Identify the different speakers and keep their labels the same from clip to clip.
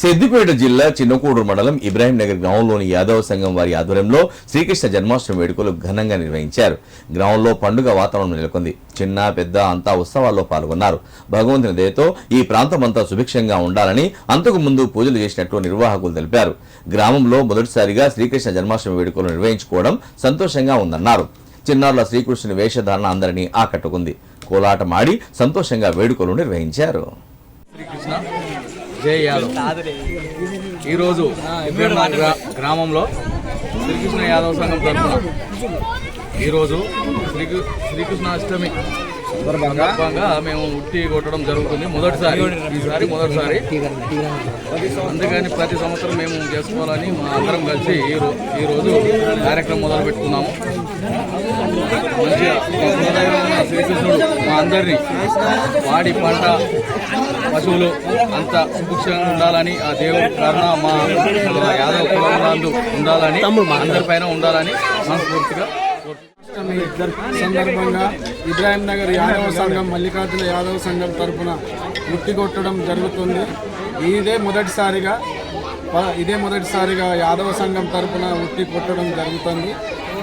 Speaker 1: సిద్దిపేట జిల్లా చిన్నకూడూరు మండలం ఇబ్రాహిం నగర్ గ్రామంలోని యాదవ సంఘం వారి ఆధ్వర్యంలో శ్రీకృష్ణ జన్మాష్టమి వేడుకలు ఘనంగా నిర్వహించారు. గ్రామంలో పండుగ వాతావరణం నెలకొంది. చిన్న పెద్ద అంతా ఉత్సవాల్లో పాల్గొన్నారు. భగవంతుని దయతో ఈ ప్రాంతమంతా సుభిక్షంగా ఉండాలని అంతకు ముందు పూజలు చేసినట్లు నిర్వాహకులు తెలిపారు. గ్రామంలో మొదటిసారిగా శ్రీకృష్ణ జన్మాష్టమి వేడుకలు నిర్వహించుకోవడం సంతోషంగా ఉందన్నారు. చిన్నారుల శ్రీకృష్ణుని వేషధారణ అందరినీ ఆకట్టుకుంది. కోలాటమాడి సంతోషంగా వేడుకలు నిర్వహించారు.
Speaker 2: కృష్ణ. జై యాదవ్. ఈరోజు గ్రామంలో శ్రీకృష్ణ యాదవ్ సంఘం తరఫున ఈరోజు శ్రీకృష్ణ అష్టమి సందర్భంగా మేము ఉట్టి కొట్టడం జరుగుతుంది. మొదటిసారి ఈసారి మొదటిసారి. అందుకని ప్రతి సంవత్సరం మేము చేసుకోవాలని మా అందరం కలిసి ఈ రోజు కార్యక్రమం మొదలు పెట్టుకున్నాము మంచిగా శ్రీకృష్ణుడు అందరినీ వాడి పంట పశువులు అంత సుభిక్షంగా ఉండాలని ఆ దేవుడి కరుణ మా యాదవ కులంలో ఉండాలని అందరిపైన ఉండాలని మనస్ఫూర్తిగా
Speaker 3: సందర్భంగా ఇబ్రాహిం నగర్ యాదవ సంఘం మల్లికార్జున యాదవ సంఘం తరపున ఉట్టి కొట్టడం జరుగుతుంది. ఇదే మొదటిసారిగా ఇదే మొదటిసారిగా యాదవ సంఘం తరపున ఉట్టి కొట్టడం జరుగుతుంది.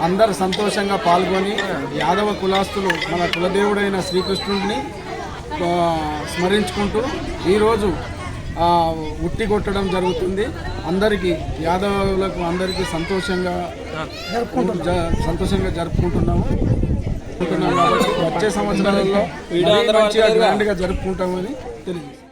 Speaker 3: అందరు సంతోషంగా పాల్గొని యాదవ కులాస్తులు మన కులదేవుడైన శ్రీకృష్ణుడిని స్మరించుకుంటూ ఈరోజు ఉట్టి కొట్టడం జరుగుతుంది. అందరికీ యాదవులకు అందరికీ సంతోషంగా సంతోషంగా జరుపుకుంటున్నాము. కాబట్టి వచ్చే సంవత్సరాలలో గ్రాండ్గా జరుపుకుంటామని తెలియజేస్తాం